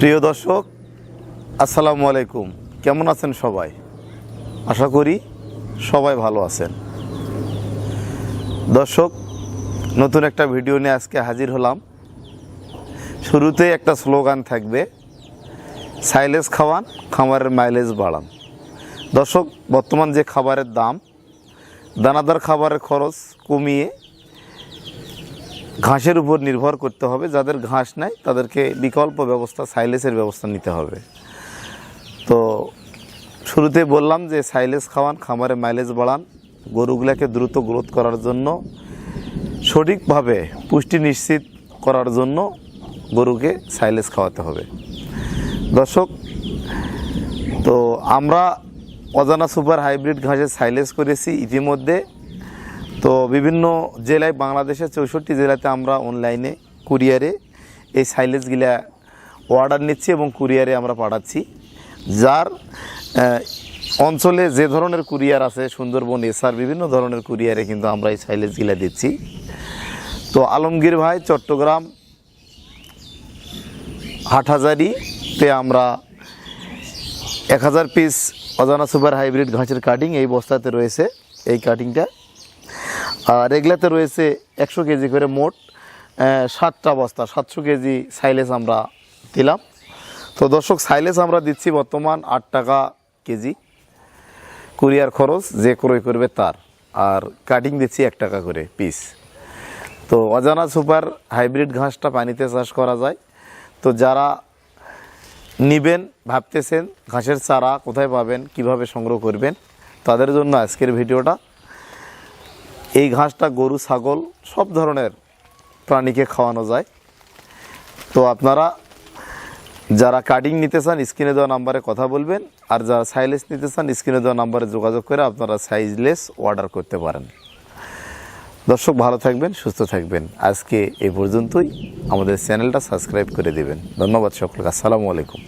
প্রিয় দর্শক, আসসালামু আলাইকুম। কেমন আছেন সবাই? আশা করি সবাই ভালো আছেন। দর্শক, নতুন একটা ভিডিও নিয়ে আজকে হাজির হলাম। শুরুতে একটা স্লোগান থাকবে, সাইলেজ খাওয়ান, খামারের মাইলেজ বাড়ান। দর্শক, বর্তমান যে খাবারের দাম, দানাদার খাবারের খরচ কমিয়ে ঘাসের উপর নির্ভর করতে হবে। যাদের ঘাস নাই, তাদেরকে বিকল্প ব্যবস্থা, সাইলেসের ব্যবস্থা নিতে হবে। তো শুরুতে বললাম যে সাইলেস খাওয়ান, খামারে মাইলেজ বাড়ান। গরুগুলোকে দ্রুত গ্রোথ করার জন্য, সঠিকভাবে পুষ্টি নিশ্চিত করার জন্য গরুকে সাইলেস খাওয়াতে হবে। দর্শক, তো আমরা অজানা সুপার হাইব্রিড ঘাসে সাইলেস করেছি। ইতিমধ্যে তো বিভিন্ন জেলায়, বাংলাদেশের চৌষট্টি জেলাতে আমরা অনলাইনে কুরিয়ারে এই সাইলেজগুলা অর্ডার নিচ্ছি এবং কুরিয়ারে আমরা পাঠাচ্ছি। যার অঞ্চলে যে ধরনের কুরিয়ার আছে, সুন্দরবন এসার বিভিন্ন ধরনের কুরিয়ারে কিন্তু আমরা এই সাইলেজগুলা দিচ্ছি। তো আলমগীর ভাই, চট্টগ্রাম, হাটহাজারিতে আমরা এক হাজার পিস অজানা সুপার হাইব্রিড ঘাসের কাটিং এই বস্তাতে রয়েছে। এই কাটিংটা আর এগুলাতে রয়েছে একশো কেজি করে মোট সাতটা বস্তা, সাতশো কেজি সাইলেস আমরা দিলাম। তো দর্শক সাইলেস আমরা দিচ্ছি বর্তমান আট টাকা কেজি। কুরিয়ার খরচ যে ক্রয় করবে তার। আর কাটিং দিচ্ছি এক টাকা করে পিস তো অজানা সুপার হাইব্রিড ঘাসটা পানিতে চাষ করা যায়। তো যারা নিবেন, ভাবতেছেন ঘাসের চারা কোথায় পাবেন, কীভাবে সংগ্রহ করবেন, তাদের জন্য আজকের ভিডিওটা এই ঘাসটা গরু, ছাগল, সব ধরনের প্রাণীকে খাওয়ানো যায়। তো আপনারা যারা কাটিং নিতে চান, স্ক্রিনে দেওয়া নাম্বারে কথা বলবেন। আর যারা সাইলেস নিতে চান, স্ক্রিনে দেওয়া নাম্বারে যোগাযোগ করে আপনারা সাইজলেস অর্ডার করতে পারেন। দর্শক, ভালো থাকবেন, সুস্থ থাকবেন। আজকে এই পর্যন্তই। আমাদের চ্যানেলটা সাবস্ক্রাইব করে দিবেন। ধন্যবাদ সকলকে। আসসালামু আলাইকুম।